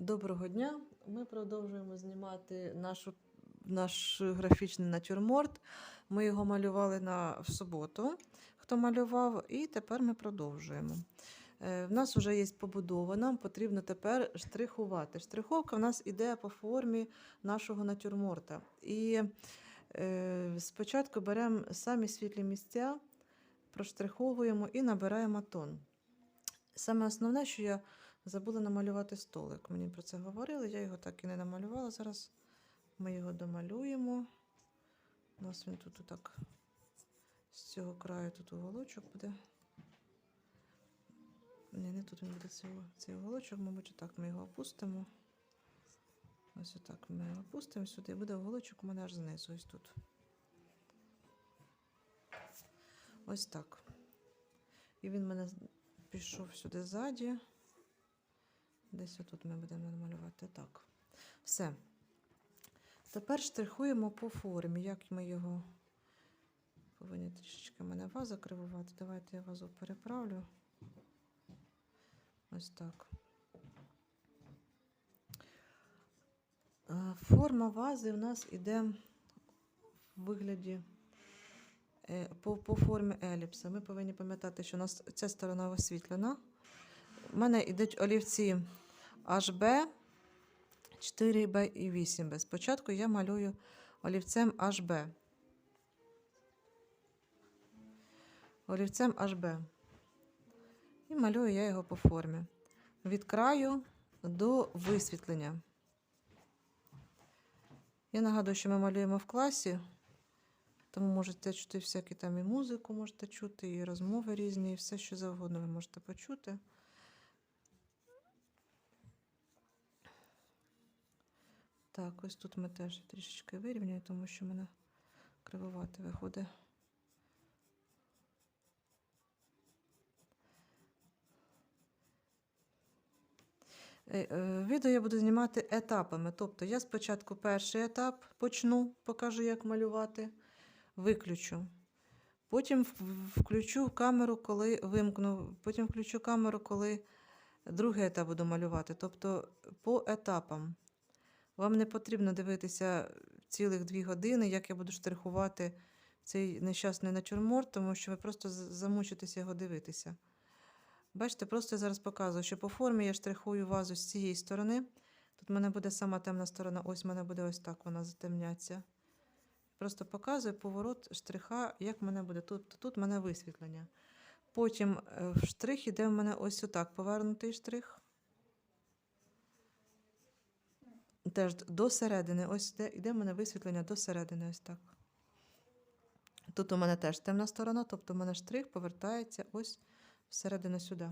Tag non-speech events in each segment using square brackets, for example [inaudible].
Доброго дня. Ми продовжуємо знімати нашу, наш графічний натюрморт. Ми його малювали на, в суботу, хто малював, і тепер ми продовжуємо. Е, в нас вже є побудова, нам потрібно тепер штрихувати. Штриховка в нас іде по формі нашого натюрморта. І е, спочатку беремо самі світлі місця, проштриховуємо і набираємо тон. Саме основне, що я Забула намалювати столик. Мені про це говорили, я його так і не намалювала. Зараз ми його домалюємо. У нас він тут так з цього краю тут уголочок буде. Ні, не тут він буде цей, цей уголочок, мабуть, так ми його опустимо. Ось отак ми його опустимо сюди. Буде уголочок у мене аж знизу, ось тут. Ось так. І він мене пішов сюди ззаді. Десь отут ми будемо намалювати так. Все. Тепер штрихуємо по формі. Як ми його повинні трішечки мене ваза кривувати. Давайте я вазу переправлю. Ось так. Е, Форма вази у нас іде в вигляді е, по, по формі еліпса. Ми повинні пам'ятати, що у нас ця сторона освітлена. У мене йдуть олівці HB, 4B і 8B. Спочатку я малюю олівцем HB. Олівцем HB. І малюю я його по формі. Від краю до висвітлення. Я нагадую, що ми малюємо в класі, тому можете чути всякі там і музику, можете чути, і розмови різні, і все, що завгодно ви можете почути. Так, ось тут ми теж трішечки вирівняємо, тому що в мене кривувати виходить. Е, е, Відео я буду знімати етапами. Тобто я спочатку перший етап почну, покажу, як малювати, виключу. Потім включу камеру, коли вимкну, потім включу камеру, коли другий етап буду малювати. Тобто по етапам. Вам не потрібно дивитися цілих дві години, як я буду штрихувати цей нещасний натюрморт, тому що ви просто замучитеся його дивитися. Бачите, просто я зараз показую, що по формі я штрихую вазу з цієї сторони. Тут в мене буде сама темна сторона, ось в мене буде ось так вона затемняться. Просто показую поворот штриха, як в мене буде. Тут, тут в мене висвітлення. Потім е, в штрих іде в мене ось отак повернутий штрих. Теж до середини. Ось де йде в мене висвітлення до середини. Ось так. Тут у мене теж темна сторона, тобто в мене штрих повертається ось всередину сюди.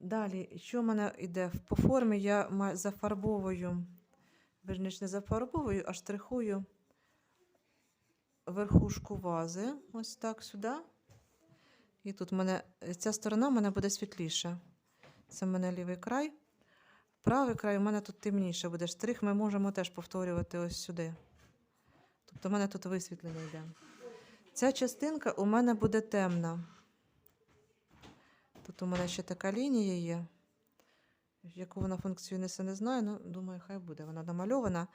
Далі, що в мене йде? По формі я зафарбовую, верніше не зафарбовую, а штрихую верхушку вази. Ось так сюди. І тут мене ця сторона в мене буде світліша. Це в мене лівий край. Правий край у мене тут темніше буде. Штрих ми можемо теж повторювати ось сюди. Тобто в мене тут висвітлення йде. Ця частинка у мене буде темна. Тут у мене ще така лінія є. Яку вона функцію несе, не знаю, ну думаю, хай буде. Вона намальована.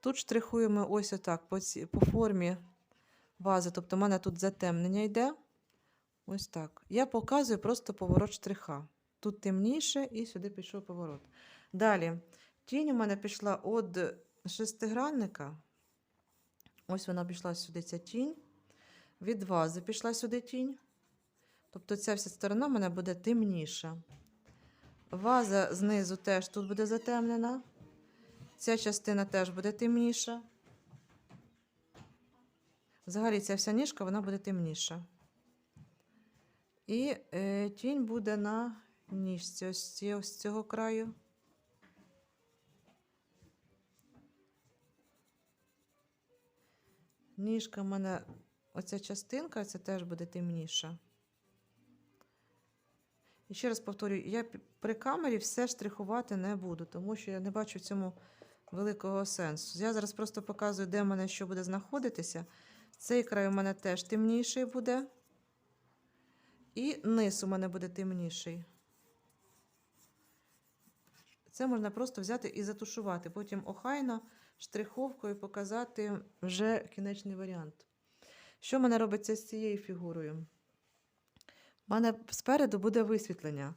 Тут штрихуємо ось отак, по, ці- по формі вази. Тобто, у мене тут затемнення йде. Ось так. Я показую просто поворот штриха. Тут темніше і сюди пішов поворот. Далі, тінь у мене пішла від шестигранника. Ось вона пішла сюди, ця тінь. Від вази пішла сюди тінь. Тобто ця вся сторона в мене буде темніша. Ваза знизу теж тут буде затемнена. Ця частина теж буде темніша. Взагалі ця вся ніжка вона буде темніша. І е, тінь буде на ніжці ось, ось цього краю. Ніжка в мене, оця частинка, це теж буде темніша. І ще раз повторюю, я при камері все штрихувати не буду, тому що я не бачу в цьому великого сенсу. Я зараз просто показую, де в мене що буде знаходитися. Цей край у мене теж темніший буде. І низ у мене буде темніший. Це можна просто взяти і затушувати. Потім охайно штриховкою показати вже кінечний варіант. Що в мене робиться з цією фігурою? У мене спереду буде висвітлення.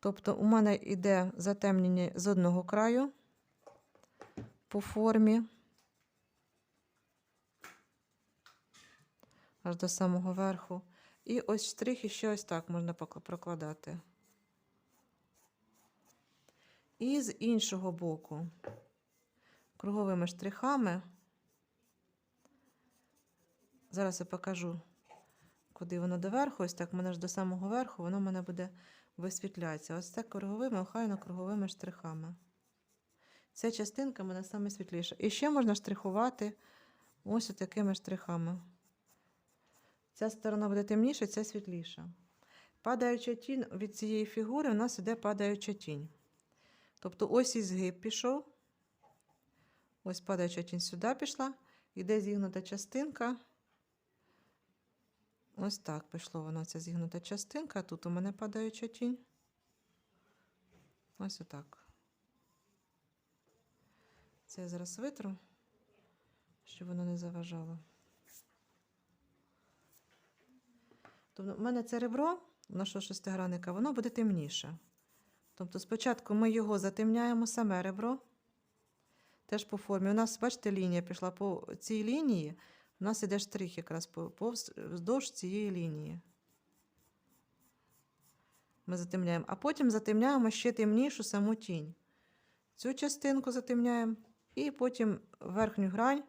Тобто, у мене йде затемнення з одного краю по формі. Аж до самого верху. І ось штрих і ще ось так можна прокладати. І з іншого боку, круговими штрихами. Зараз я покажу, куди воно доверху. Ось так, мене ж до самого верху, воно в мене буде висвітлятися. Ось так круговими, охайно круговими штрихами. Ця частинка в мене саме світліша. І ще можна штрихувати ось такими штрихами. Ця сторона буде темніша, ця світліша. Падаюча тінь від цієї фігури у нас іде падаюча тінь. Тобто ось і згиб пішов. Ось падаюча тінь сюди пішла, іде зігнута частинка. Ось так пішло воно, ця зігнута частинка. Тут у мене падаюча тінь. Ось отак. Це я зараз витру, щоб воно не заважало. Тобто, в мене це ребро нашого шестигранника, воно буде темніше. Тобто, спочатку ми його затемняємо саме ребро, теж по формі. У нас, бачите, лінія пішла по цій лінії. У нас іде штрих якраз вздовж цієї лінії. Ми затемняємо, а потім затемняємо ще темнішу саму тінь. Цю частинку затемняємо, і потім верхню грань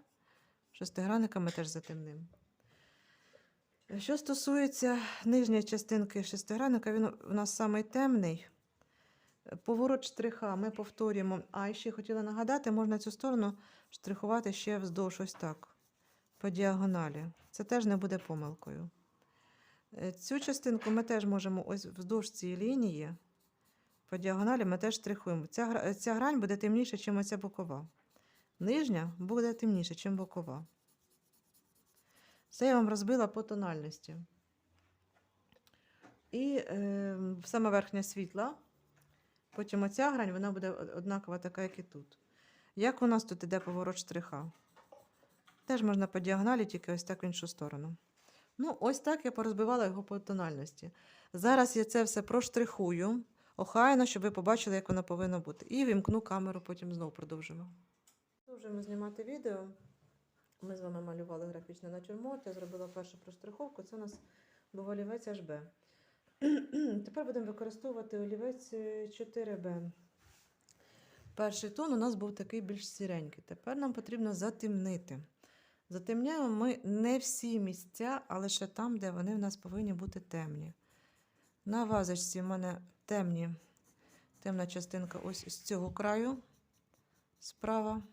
шестигранника теж затемнимо. Що стосується нижньої частинки шестигранника, він у нас самий темний. Поворот штриха ми повторюємо. А ще хотіла нагадати, можна цю сторону штрихувати ще вздовж ось так, по діагоналі. Це теж не буде помилкою. Е, Цю частинку ми теж можемо ось вздовж цієї лінії. По діагоналі ми теж штрихуємо. Ця, ця грань буде темніша, ніж оця бокова. Нижня буде темніша, ніж бокова. Це я вам розбила по тональності. І е, саме верхня світла. Потім оця грань, вона буде однакова така, як і тут. Як у нас тут іде поворот штриха? Теж можна по діагоналі, тільки ось так в іншу сторону. Ну, ось так я порозбивала його по тональності. Зараз я це все проштрихую, охайно, щоб ви побачили, як воно повинно бути. І вімкну камеру, потім знову продовжимо. Продовжуємо знімати відео. Ми з вами малювали графічний натюрморт. Я зробила першу проштриховку. Це у нас був олівець HB. [clears throat] Тепер будемо використовувати олівець е, 4B. Перший тон у нас був такий більш сіренький. Тепер нам потрібно затемнити. Затемняємо ми не всі місця, а лише там, де вони в нас повинні бути темні. На вазочці в мене темні, темна частинка ось з цього краю справа.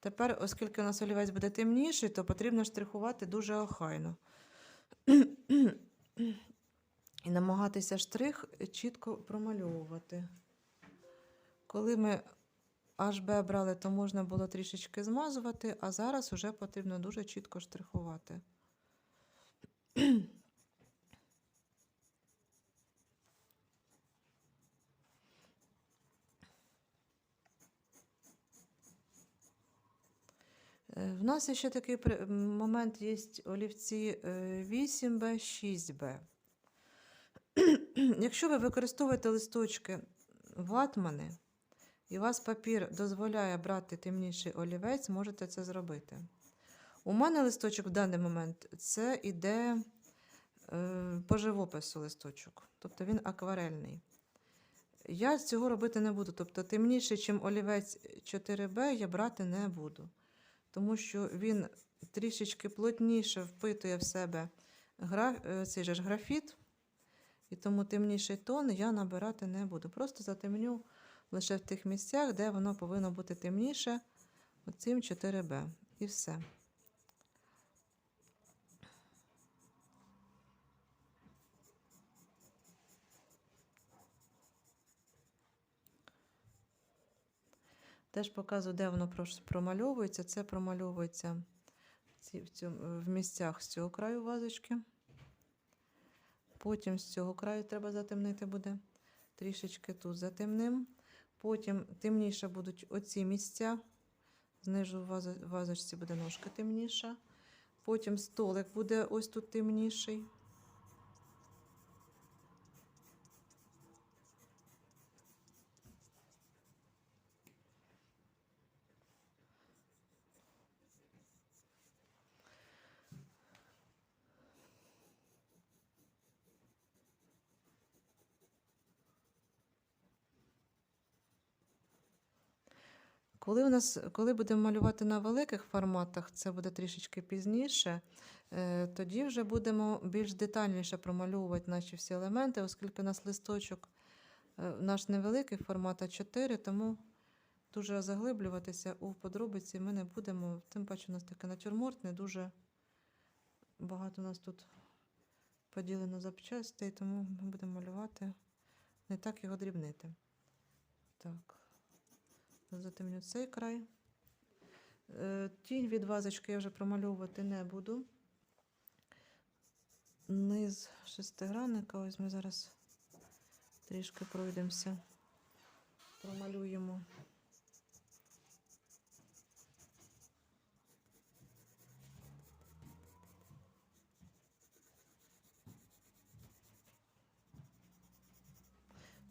Тепер, оскільки у нас олівець буде темніший, то потрібно штрихувати дуже охайно. [clears throat] І намагатися штрих чітко промальовувати. Коли ми HB брали, то можна було трішечки змазувати, а зараз вже потрібно дуже чітко штрихувати. Е, В нас ще такий момент є олівці е, 8Б, 6Б. [clears throat] Якщо ви використовуєте листочки ватмани, і вас папір дозволяє брати темніший олівець, можете це зробити. У мене листочок в даний момент це іде е, по живопису листочок, тобто він акварельний. Я цього робити не буду. Тобто темніший, ніж олівець 4Б, я брати не буду. Тому що він трішечки плотніше впитує в себе гра, е, цей же ж графіт, і тому темніший тон я набирати не буду. Просто затемню лише в тих місцях, де воно повинно бути темніше, оцим 4Б. І все. Теж показую, де воно промальовується. Це промальовується в, місцях з цього краю вазочки. Потім з цього краю треба затемнити буде. Трішечки тут затемним. Потім темніше будуть оці місця. Знижу вазочці буде ножка темніша. Потім столик буде ось тут темніший. Коли у нас, коли будемо малювати на великих форматах, це буде трішечки пізніше, е, тоді вже будемо більш детальніше промальовувати наші всі елементи, оскільки у нас листочок е, наш невеликий формат А4, тому дуже заглиблюватися у подробиці ми не будемо. Тим паче у нас такий натюрморт, не дуже багато у нас тут поділено запчастей, тому ми будемо малювати не так його дрібнити. Так. Затемню цей край. Е, Тінь від вазочки я вже промальовувати не буду. Низ шестигранника, ось ми зараз трішки пройдемося, промалюємо.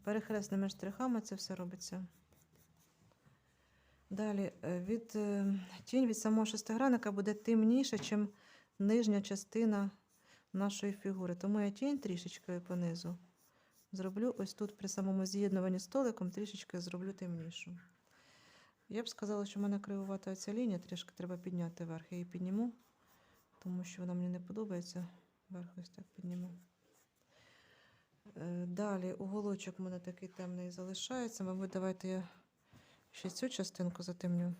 Перехресними штрихами це все робиться. Далі е, від е, тінь від самого шестигранника буде темніше, ніж нижня частина нашої фігури. Тому я тінь трішечки понизу зроблю ось тут при самому з'єднуванні столиком, трішечки зроблю темнішу. Я б сказала, що в мене кривувата оця лінія, трішки треба підняти вверх. Я її підніму, тому що вона мені не подобається. Вверх ось так підніму. Е, Далі уголочок у мене такий темний залишається. Мабуть, давайте я ще цю частинку затемню.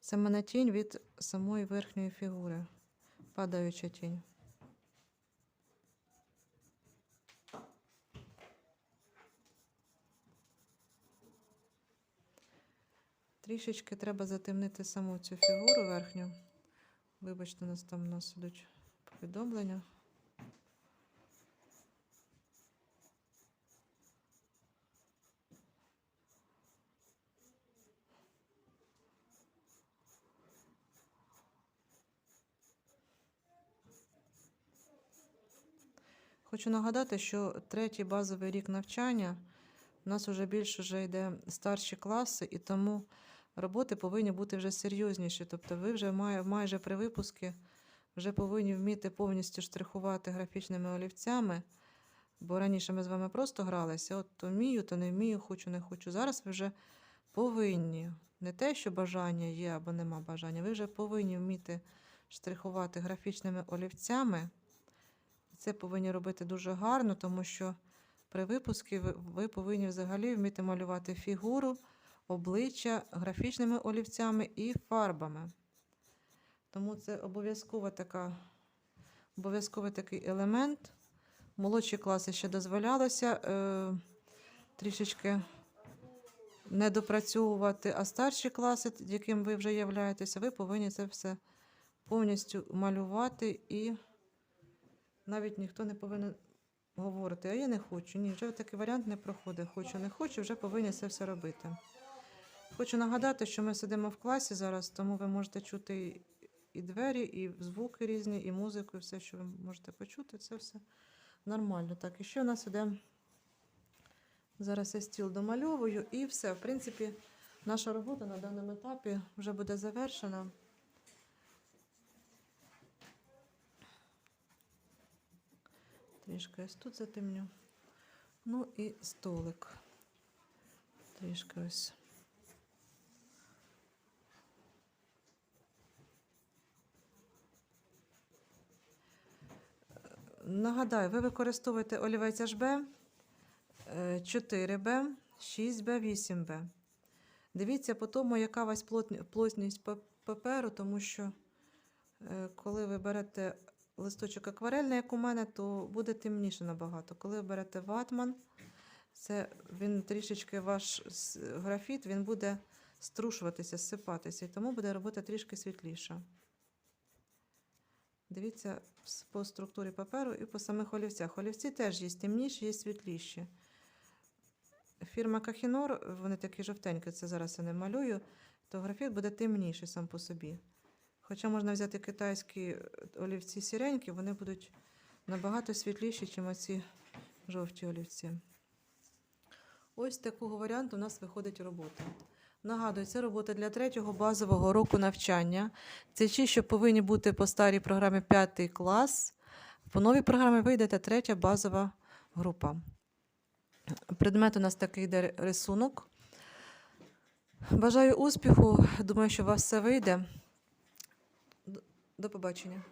Це мене тінь від самої верхньої фігури. Падаюча тінь. Трішечки треба затемнити саму цю фігуру верхню. Вибачте, нас там у нас ідуть повідомлення. Хочу нагадати, що третій базовий рік навчання у нас вже більше вже йде старші класи, і тому роботи повинні бути вже серйозніші. Тобто ви вже має, майже при випуску вже повинні вміти повністю штрихувати графічними олівцями. Бо раніше ми з вами просто гралися, от то вмію, то не вмію, хочу, не хочу. Зараз ви вже повинні. Не те, що бажання є або нема бажання, ви вже повинні вміти штрихувати графічними олівцями. Це повинні робити дуже гарно, тому що при випуску ви, ви повинні взагалі вміти малювати фігуру, обличчя графічними олівцями і фарбами. Тому це обов'язкова така, обов'язковий такий елемент. Молодші класи ще дозволялося е, трішечки не допрацьовувати, а старші класи, яким ви вже являєтеся, ви повинні це все повністю малювати і навіть ніхто не повинен говорити, а я не хочу. Ні, вже такий варіант не проходить. Хочу, не хочу, вже повинні це все робити. Хочу нагадати, що ми сидимо в класі зараз, тому ви можете чути і- двері, і звуки різні, і музику, і все, що ви можете почути, це все нормально. Так, і ще у нас іде. Зараз я стіл домальовую, і все. В принципі, наша робота на даному етапі вже буде завершена. Трішки ось тут затемню. Ну і столик. Трішки ось. Нагадаю, ви використовуєте олівець HB е, 4B, 6B, 8B. Дивіться по тому, яка у вас плотність паперу, тому що е, коли ви берете листочок акварельний, як у мене, то буде темніше набагато. Коли ви берете ватман, це він трішечки ваш графіт, він буде струшуватися, сипатися, і тому буде робота трішки світліша. Дивіться по структурі паперу і по самих олівцях. Олівці теж є темніші, є світліші. Фірма Кахінор, вони такі жовтенькі, це зараз я не малюю, то графіт буде темніший сам по собі. Хоча можна взяти китайські е, олівці сіренькі, вони будуть набагато світліші, ніж оці жовті олівці. Ось такого варіанту у нас виходить робота. Нагадую, це робота для третього базового року навчання. Це ті, що повинні бути по старій програмі 5 клас. По новій програмі вийде та третя базова група. Предмет у нас такий йде рисунок. Бажаю успіху. Думаю, що у вас все вийде. До побачення.